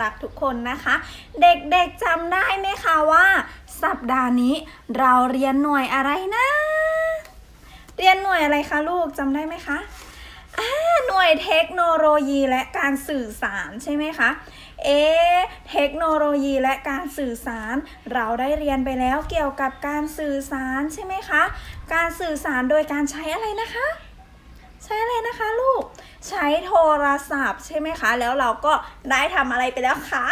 รักทุกคนนะคะ เด็กๆจำได้ไหมคะว่า สัปดาห์นี้เราเรียนหน่วยอะไรนะ เรียนหน่วยอะไรคะลูกจำได้ไหมคะหน่วยเทคโนโลยีและการสื่อสารใช่ไหมคะ เอเทคโนโลยีและการสื่อสาร เราได้เรียนไปแล้วเกี่ยวกับการสื่อสารใช่ไหมคะ การสื่อสารโดยการใช้อะไรนะคะ ใช้อะไรนะคะลูก ใช้โทรศัพท์ใช่ไหมคะ แล้วเราก็ได้ทำอะไรไปแล้วคะ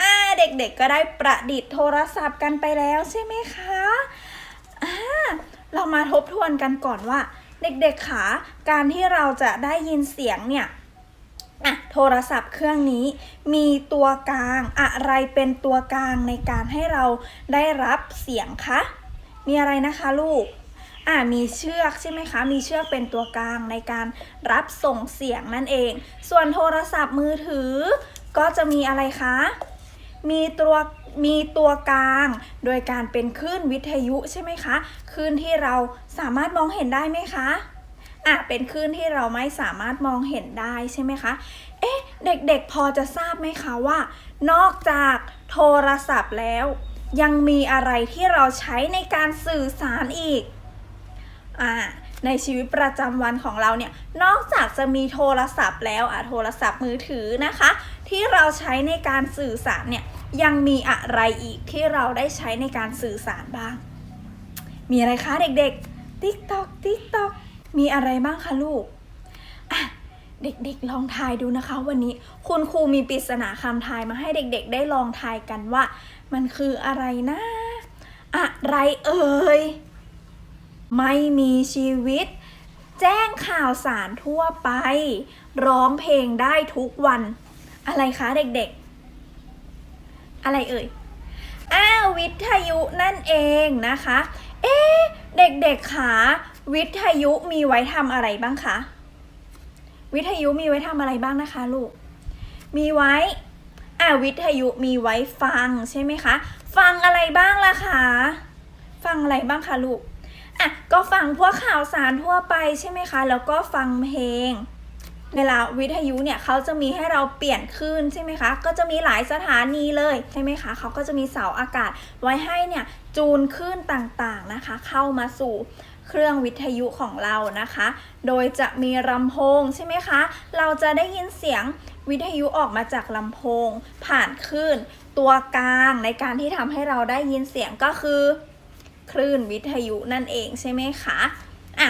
อ่าเด็กๆก็ได้ประดิษฐ์โทรศัพท์กันไปแล้วใช่ไหมคะอ่าเรามาทบทวนกันก่อนว่า เด็กๆขาการที่เราจะได้ยินเสียงเนี่ยอะโทรศัพท์เครื่องนี้มีตัวกลางอะไรเป็นตัวกลางในการให้เราได้รับเสียงคะ มีอะไรนะคะลูก อ่ามีเชือกใช่ไหมคะ มีเชือกเป็นตัวกลางในการรับส่งเสียงนั่นเอง ส่วนโทรศัพท์มือถือ ก็จะมีอะไรคะ มีตัวมีตัวกลาง โดยการเป็นคลื่นวิทยุใช่ไหมคะ คลื่นที่เราสามารถมองเห็นได้ไหมคะอะเป็นคลื่นที่เราไม่สามารถมองเห็นได้ใช่ไหมคะ เอ๊ะ เด็กๆพอจะทราบไหมคะว่า นอกจากโทรศัพท์แล้ว ยังมีอะไรที่เราใช้ในการสื่อสารอีก อ่าในชีวิตประจำวันของเราเนี่ยนอกจากจะมีโทรศัพท์แล้วอะโทรศัพท์มือถือนะคะ ที่เราใช้ในการสื่อสารเนี่ยยังมีอะไรอีกที่เราได้ใช้ในการสื่อสารบ้าง มีอะไรคะเด็กๆ TikTok TikTok มีอะไรบ้างคะลูกอะเด็กๆ ลองทายดูนะคะ วันนี้คุณครูมีปริศนาคำทายมาให้เด็กๆ ได้ลองทายกันว่า มันคืออะไรนะ อะไรเอ่ย ไม่มีชีวิต แจ้งข่าวสารทั่วไป ร้องเพลงได้ทุกวัน อะไรคะเด็กๆ อะไรเอ่ยอ้าววิทยุนั่นเองนะคะ เอ๊เด็กๆขาวิทยุมีไว้ทำอะไรบ้างคะ วิทยุมีไว้ทำอะไรบ้างนะคะลูก มีไว้อ่าวิทยุมีไว้ฟังใช่ไหมคะ ฟังอะไรบ้างล่ะคะ ฟังอะไรบ้างคะลูก อะก็ฟังพวกข่าวสารทั่วไปใช่ไหมคะ แล้วก็ฟังเพลงเวลาวิทยุเนี่ยเขาจะมีให้เราเปลี่ยนคลื่นใช่ไหมคะ ก็จะมีหลายสถานีเลยใช่ไหมคะเขาก็จะมีเสาอากาศไว้ให้เนี่ยจูนคลื่นต่างๆนะคะ เข้ามาสู่เครื่องวิทยุของเรานะคะ โดยจะมีลำโพงใช่ไหมคะ เราจะได้ยินเสียงวิทยุออกมาจากลำโพง ผ่านคลื่นตัวกลางในการที่ทำให้เราได้ยินเสียงก็คือ คลื่นวิทยุนั่นเองใช่ไหมคะอะ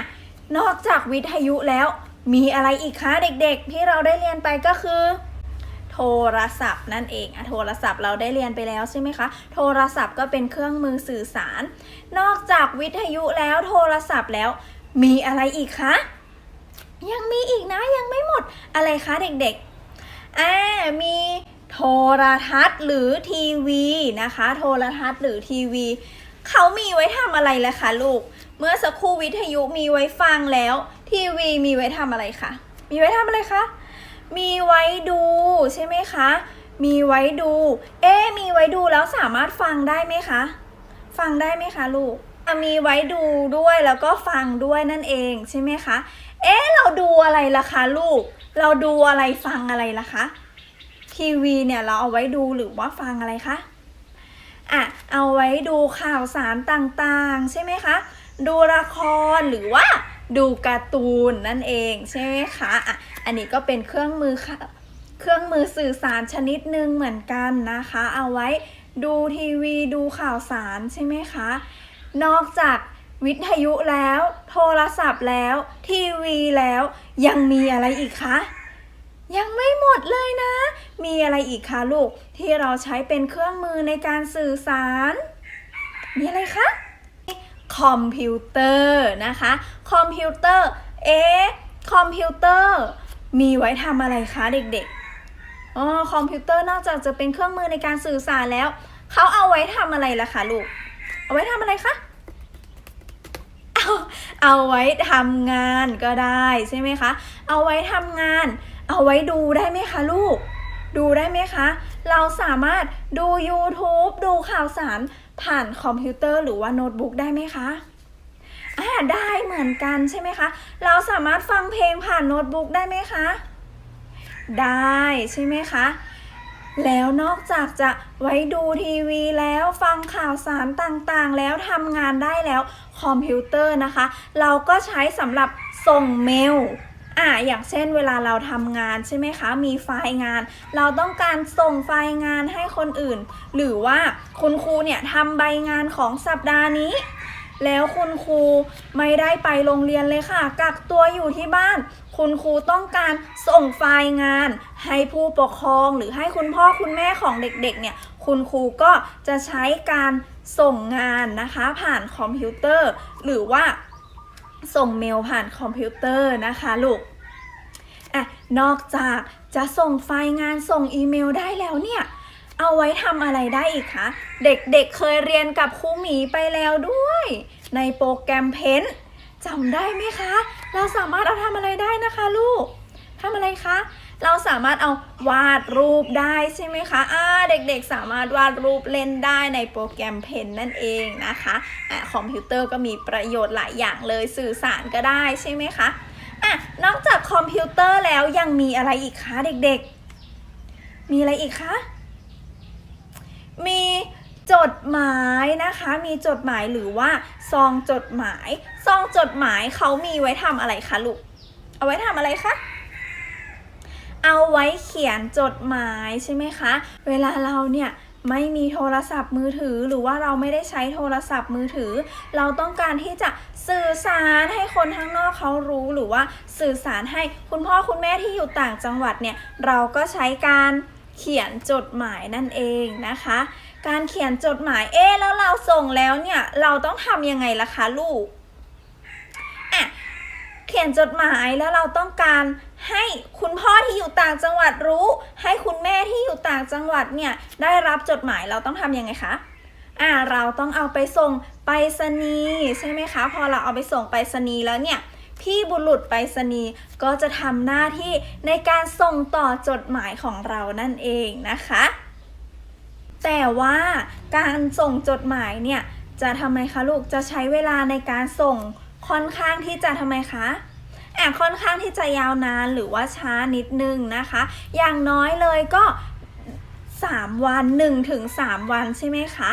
นอกจากวิทยุแล้วมีอะไรอีกคะเด็กๆ ที่เราได้เรียนไปก็คือ โทรศัพท์นั่นเองอะโทรศัพท์เราได้เรียนไปแล้วใช่ไหมคะ โทรศัพท์ก็เป็นเครื่องมือสื่อสาร นอกจากวิทยุแล้วโทรศัพท์แล้วมีอะไรอีกคะยังมีอีกนะยังไม่หมดอะไรคะเด็กๆอ่ามีโทรทัศน์หรือทีวีนะคะ โทรทัศน์หรือทีวี เขามีไว้ทำอะไรล่ะคะลูก เมื่อสักครู่วิทยุมีไว้ฟังแล้ว ทีวีมีไว้ทำอะไรคะ มีไว้ทำอะไรคะ มีไว้ดูใช่ไหมคะ มีไว้ดู เอ๊มีไว้ดูแล้วสามารถฟังได้ไหมคะ ฟังได้ไหมคะลูกอะมีไว้ดูด้วยแล้วก็ฟังด้วยนั่นเองใช่ไหมคะ เอ๊เราดูอะไรล่ะคะลูก เราดูอะไรฟังอะไรล่ะคะ ทีวีเนี่ยเราเอาไว้ดูหรือว่าฟังอะไรคะ อะเอาไว้ดูข่าวสารต่างๆ ใช่ไหมคะ ดูละครหรือว่าดูการ์ตูนนั่นเองใช่ไหมคะอะอันนี้ก็เป็นเครื่องมือค่ะเครื่องมือสื่อสารชนิดหนึ่งเหมือนกันนะคะ เอาไว้ดูทีวีดูข่าวสารใช่ไหมคะ นอกจากวิทยุแล้ว โทรศัพท์แล้ว ทีวีแล้วยังมีอะไรอีกคะ ยังไม่หมดเลยนะ มีอะไรอีกคะลูกที่เราใช้เป็นเครื่องมือในการสื่อสาร มีอะไรคะ คอมพิวเตอร์นะคะ คอมพิวเตอร์ เอ๊คอมพิวเตอร์ มีไว้ทำอะไรคะเด็กๆ อ๋อ คอมพิวเตอร์นอกจากจะเป็นเครื่องมือในการสื่อสารแล้ว เขาเอาไว้ทำอะไรล่ะคะลูก เอาไว้ทำอะไรคะเอาเอาไว้ทำงานก็ได้ใช่ไหมคะ เอาไว้ทำงาน เอาไว้ดูได้ไหมคะลูก ดูได้ไหมคะ เราสามารถดู YouTube ดูข่าวสารผ่านคอมพิวเตอร์หรือว่าโน้ตบุ๊กได้ไหมคะอ่าได้เหมือนกันใช่ไหมคะ เราสามารถฟังเพลงผ่านโน้ตบุ๊กได้ไหมคะ ได้ใช่ไหมคะ แล้วนอกจากจะไว้ดูทีวีแล้วฟังข่าวสารต่างๆ แล้วทำงานได้แล้วคอมพิวเตอร์นะคะ เราก็ใช้สำหรับส่งเมล อะอย่างเช่นเวลาเราทำงานใช่ไหมคะ มีไฟล์งาน เราต้องการส่งไฟล์งานให้คนอื่น หรือว่าคุณครูเนี่ยทำใบงานของสัปดาห์นี้ แล้วคุณครูไม่ได้ไปโรงเรียนเลยค่ะ กักตัวอยู่ที่บ้าน คุณครูต้องการส่งไฟล์งาน ให้ผู้ปกครองหรือให้คุณพ่อคุณแม่ของเด็กๆ เนี่ย คุณครูก็จะใช้การส่งงานนะคะ ผ่านคอมพิวเตอร์ หรือว่า ส่งเมลผ่านคอมพิวเตอร์นะคะลูกอะนอกจากจะส่งไฟล์งานส่งอีเมลได้แล้วเนี่ย เอาไว้ทำอะไรได้อีกคะ เด็กๆเเคยเรียนกับครูหมีไปแล้วด้วย ในโปรแกรมเพนจำได้ไหมคะ เราสามารถเอาทำอะไรได้นะคะลูกทำอะไรคะ เราสามารถเอาวาดรูปได้ใช่ไหมคะอ่าเด็กๆสามารถวาดรูปเล่นได้ในโปรแกรมเพนนั่นเองนะคะอะคอมพิวเตอร์ก็มีประโยชน์หลายอย่างเลยสื่อสารก็ได้ใช่ไหมคะอะนอกจากคอมพิวเตอร์แล้วยังมีอะไรอีกคะเด็กๆ มีอะไรอีกคะ มีจดหมายนะคะ มีจดหมายหรือว่าซองจดหมาย ซองจดหมายเขามีไว้ทำอะไรคะลูก เอาไว้ทำอะไรคะ เอาไว้เขียนจดหมายใช่ไหมคะ เวลาเราเนี่ยไม่มีโทรศัพท์มือถือหรือว่าเราไม่ได้ใช้โทรศัพท์มือถือ เราต้องการที่จะสื่อสารให้คนข้างนอกเขารู้หรือว่าสื่อสารให้คุณพ่อคุณแม่ที่อยู่ต่างจังหวัดเนี่ยเราก็ใช้การเขียนจดหมายนั่นเองนะคะ การเขียนจดหมายเอ๊แล้วเราส่งแล้วเนี่ยเราต้องทำยังไงล่ะคะลูกอะ เขียนจดหมายแล้วเราต้องการให้คุณพ่อที่อยู่ต่างจังหวัดรู้ ให้คุณแม่ที่อยู่ต่างจังหวัดเนี่ยได้รับจดหมายเราต้องทำยังไงคะอ่าเราต้องเอาไปส่งไปรษณีย์ใช่ไหมคะพอเราเอาไปส่งไปรษณีย์แล้วเนี่ยพี่บุรุษไปรษณีย์ก็จะทำหน้าที่ในการส่งต่อจดหมายของเรานั่นเองนะคะ แต่ว่าการส่งจดหมายเนี่ยจะทำไมคะลูกจะใช้เวลาในการส่ง ค่อนข้างที่จะทำไมคะแอบค่อนข้างที่จะยาวนานหรือว่าช้านิดนึงนะคะ อย่างน้อยเลยก็ 3 วัน1ถึง3วันใช่ไหมคะ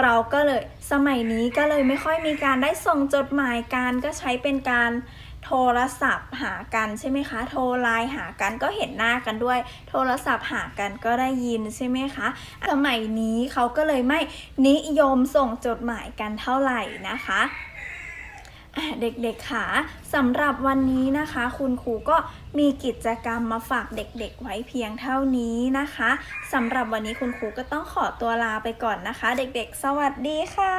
เราก็เลยสมัยนี้ก็เลยไม่ค่อยมีการได้ส่งจดหมายกันก็ใช้เป็นการโทรศัพท์หากันใช่ไหมคะ โทรไลน์หากันก็เห็นหน้ากันด้วย โทรศัพท์หากันก็ได้ยินใช่ไหมคะ สมัยนี้เขาก็เลยไม่นิยมส่งจดหมายกันเท่าไหร่นะคะอะ เด็กๆค่ะสำหรับวันนี้นะคะ คุณครูก็มีกิจกรรมมาฝากเด็กๆ ไว้เพียงเท่านี้นะคะสำหรับวันนี้คุณครูก็ต้องขอตัวลาไปก่อนนะคะ เด็กๆ สวัสดีค่ะ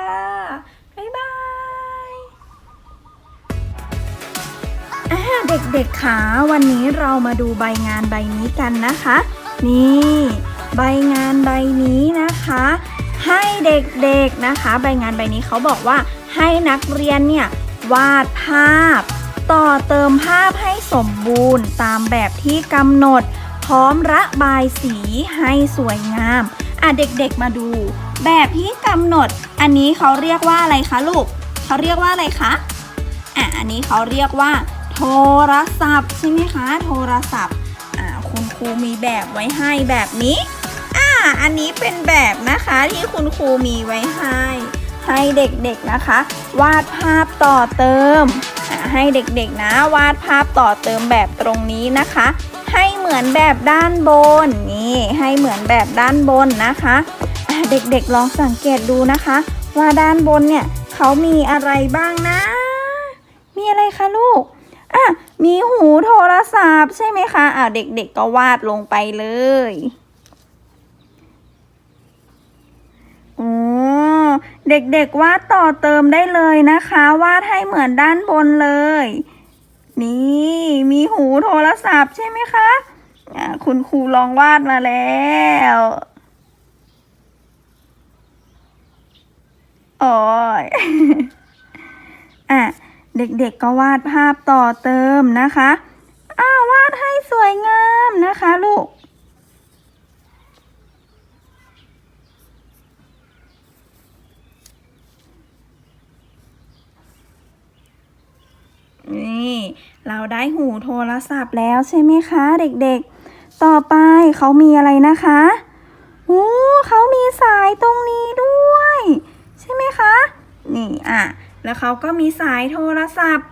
บ๊ายบายอ่าเด็กๆค่ะวันนี้เรามาดูใบงานใบนี้กันนะคะ นี่ ใบงานใบนี้นะคะ ให้เด็กๆนะคะ ใบงานใบนี้เขาบอกว่าให้นักเรียนเนี่ย วาดภาพ ต่อเติมภาพให้สมบูรณ์ตามแบบที่กำหนด พร้อมระบายสีให้สวยงาม อะเด็กๆมาดู แบบที่กำหนด อันนี้เขาเรียกว่าอะไรคะลูกเขาเรียกว่าอะไรคะอะอันนี้เขาเรียกว่า โทรศัพท์ใช่ไหมคะ โทรศัพท์อ่าคุณครูมีแบบไว้ให้แบบนี้อ่าอันนี้เป็นแบบนะคะที่คุณครูมีไว้ให้ ให้เด็กๆนะคะ วาดภาพต่อเติม ให้เด็กๆนะวาดภาพต่อเติมแบบตรงนี้นะคะ ให้เหมือนแบบด้านบนนี่ให้เหมือนแบบด้านบนนะคะเด็กๆลองสังเกตดูนะคะ ว่าด้านบนเนี่ยเขามีอะไรบ้างนะ มีอะไรคะลูกอะมีหูโทรศัพท์ใช่ไหมคะอะเด็กๆก็วาดลงไปเลยโอ้ เด็กๆวาดต่อเติมได้เลยนะคะ วาดให้เหมือนด้านบนเลย นี่มีหูโทรศัพท์ใช่ไหมคะะคุณครูลองวาดมาแล้วโอ้ยอะเด็กๆก็วาดภาพต่อเติมนะคะ อ้าววาดให้สวยงามนะคะลูก นี่ เราได้หูโทรศัพท์แล้วใช่ไหมคะ เด็กๆ ต่อไปเขามีอะไรนะคะหูเขามีสายตรงนี้ด้วย ใช่ไหมคะ นี่อะ แล้วเขาก็มีสายโทรศัพท์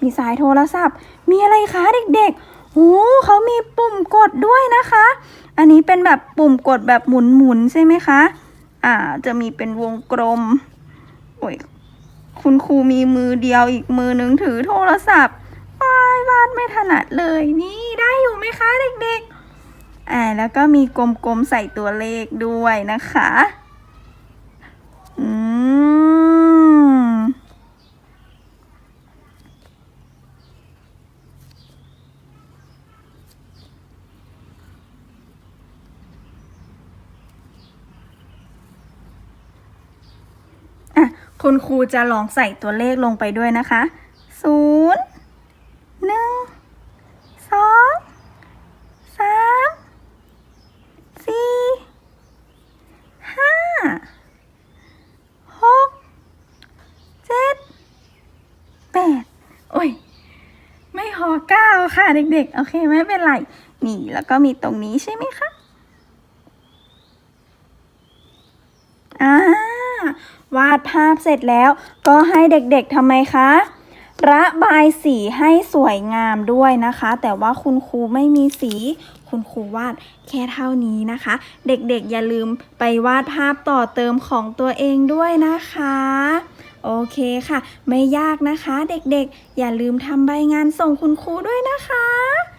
มีสายโทรศัพท์ มีอะไรคะเด็กๆโอ้เขามีปุ่มกดด้วยนะคะ อันนี้เป็นแบบปุ่มกดแบบหมุนๆใช่ไหมคะ อ่า จะมีเป็นวงกลม โอ้ยคุณครูมีมือเดียวอีกมือหนึ่งถือโทรศัพท์ ว้ายวาดไม่ถนัดเลย นี่ได้อยู่ไหมคะเด็กๆ อ่าแล้วก็มีกลมๆใส่ตัวเลขด้วยนะคะ อืม อะ คุณครูจะลองใส่ตัวเลขลงไปด้วยนะคะ 9 ค่ะ เด็กๆ โอเคไม่เป็นไร นี่แล้วก็มีตรงนี้ใช่ไหมคะอ่าวาดภาพเสร็จแล้ว ก็ให้เด็กๆทำไมคะระบายสีให้สวยงามด้วยนะคะ แต่ว่าคุณครูไม่มีสี คุณครูวาดแค่เท่านี้นะคะ เด็กๆอย่าลืมไปวาดภาพต่อเติมของตัวเองด้วยนะคะ โอเคค่ะ ไม่ยากนะคะ เด็กๆ อย่าลืมทำใบงานส่งคุณครูด้วยนะคะ